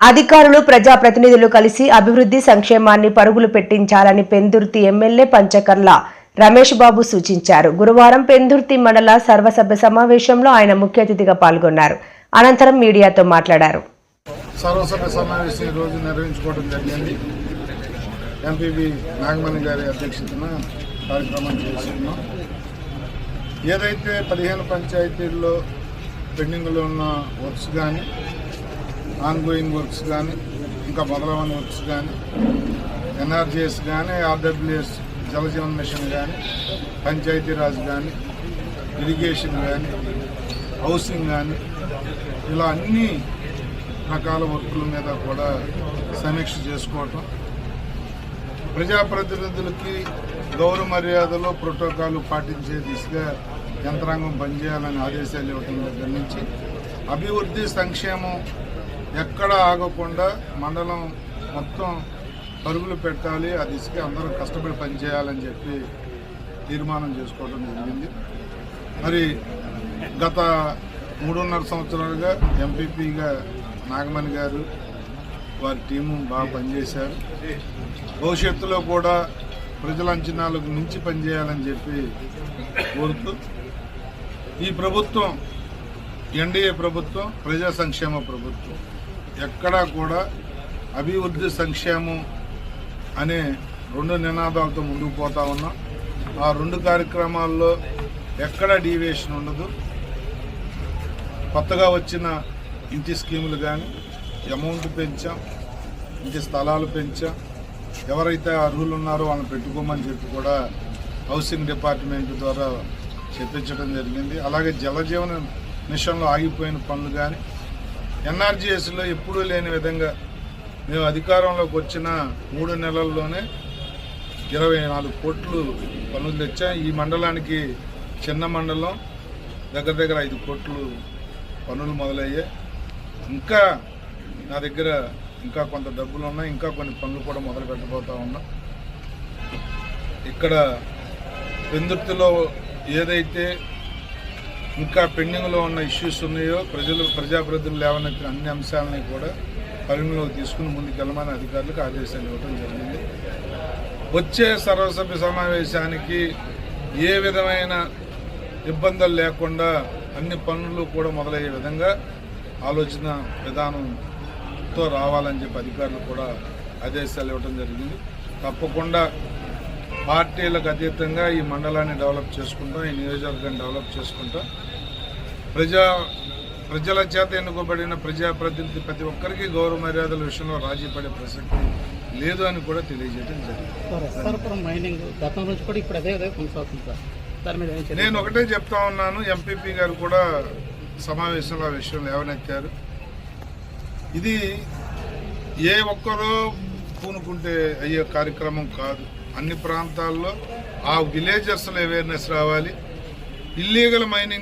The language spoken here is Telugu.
అధికారులు ప్రజాప్రతినిధులు కలిసి అభివృద్ధి సంక్షేమాన్ని పరుగులు పెట్టించాలని పెందుర్తి ఎమ్మెల్యే పంచకర్ల రమేష్ బాబు సూచించారు. గురువారం పెందుర్తి మండల సర్వసభ్య సమావేశంలో ఆయన ముఖ్య అతిథిగా పాల్గొన్నారు. అనంతరం మీడియాతో మాట్లాడారు. సర్వసభ్య సమావేశం ఈ రోజు నిర్వహించుకోవడం జరిగింది. ఎంపీబీ నాగమణి గారి అధ్యక్షతన కార్యక్రమం చేస్తున్నాం. ఏదైతే పదిహేను పంచాయతీల్లో పెండింగ్లో ఉన్న వర్క్స్ కానీ ఆన్గోయింగ్ వర్క్స్ కానీ ఇంకా మొదలవని వర్క్స్ కానీ ఎన్ఆర్జీఎస్ కానీ ఆర్డబ్ల్యూఎస్ జలజీవన్ మిషన్ కానీ పంచాయతీరాజ్ కానీ ఇరిగేషన్ కానీ హౌసింగ్ కానీ ఇలా అన్ని రకాల వర్కుల మీద కూడా సమీక్ష చేసుకోవటం. ప్రజాప్రతినిధులకి గౌరవ మర్యాదలు ప్రోటోకాల్ పాటించే దిశగా యంత్రాంగం పనిచేయాలని ఆదేశాలు ఇవ్వటం దగ్గర నుంచి అభివృద్ధి సంక్షేమం ఎక్కడ ఆగకుండా మండలం మొత్తం పరుగులు పెట్టాలి. ఆ దిశగా అందరూ కష్టపడి పనిచేయాలని చెప్పి తీర్మానం చేసుకోవడం జరిగింది. మరి గత మూడున్నర సంవత్సరాలుగా ఎంపీపీగా నాగమణి గారు వారి టీము బాగా పనిచేశారు. భవిష్యత్తులో కూడా ప్రజల అంచనాలకు మించి పనిచేయాలని చెప్పి కోరుతూ ఈ ప్రభుత్వం ఎన్డీఏ ప్రభుత్వం ప్రజా సంక్షేమ ప్రభుత్వం ఎక్కడా కూడా అభివృద్ధి సంక్షేమం అనే రెండు నినాదాలతో ముందుకు పోతా ఉన్నాం. ఆ రెండు కార్యక్రమాల్లో ఎక్కడ డీవియేషన్ ఉండదు. కొత్తగా వచ్చిన ఇంటి స్కీములు కానీ అమౌంట్ పెంచాం ఇంటి స్థలాలు పెంచాం. ఎవరైతే అర్హులు ఉన్నారో వాళ్ళని పెట్టుకోమని చెప్పి కూడా హౌసింగ్ డిపార్ట్మెంట్ ద్వారా చెప్పించడం జరిగింది. అలాగే జలజీవన మిషన్లో ఆగిపోయిన పనులు కానీ ఎన్ఆర్జీఎస్లో ఎప్పుడూ లేని విధంగా మేము అధికారంలోకి వచ్చిన మూడు నెలల్లోనే ఇరవై నాలుగు కోట్లు పనులు తెచ్చాం. ఈ మండలానికి చిన్న మండలం దగ్గర దగ్గర ఐదు కోట్లు పనులు మొదలయ్యాయి. ఇంకా నా దగ్గర ఇంకా కొంత డబ్బులు ఉన్నాయి. ఇంకా కొన్ని పనులు కూడా మొదలు పెట్టబోతా ఉన్నా. ఇక్కడ పెందుర్తిలో ఏదైతే ఇంకా పెండింగ్లో ఉన్న ఇష్యూస్ ఉన్నాయో ప్రజలు ప్రజాప్రతినిధులు లేవనెత్తిన అన్ని అంశాలని కూడా పరిగణలోకి తీసుకుని ముందుకెళ్ళమని అధికారులకు ఆదేశాలు ఇవ్వడం జరిగింది. వచ్చే సర్వసభ్య సమావేశానికి ఏ విధమైన ఇబ్బందులు లేకుండా అన్ని పనులు కూడా మొదలయ్యే విధంగా ఆలోచన విధానంతో రావాలని చెప్పి అధికారులు కూడా ఆదేశాలు ఇవ్వడం జరిగింది. తప్పకుండా పార్టీలకు అతీతంగా ఈ మండలాన్ని డెవలప్ చేసుకుంటాం ఈ నియోజకవర్గాన్ని డెవలప్ చేసుకుంటాం. ప్రజా ప్రజల చేత ఎన్నుకోబడిన ప్రజాప్రతినిధి ప్రతి ఒక్కరికి గౌరవ మర్యాదల విషయంలో రాజీ పడే ప్రసక్తి లేదు అని కూడా తెలియజేయడం జరిగింది. నేను ఒకటే చెప్తా ఉన్నాను ఎంపీపీ గారు కూడా సమావేశంలో ఆ విషయం లేవనెత్తారు. ఇది ఏ ఒక్కరో పూనుకుంటే అయ్యే కార్యక్రమం కాదు. అన్ని ప్రాంతాల్లో ఆ విలేజర్స్లో అవేర్నెస్ రావాలి. Illegal mining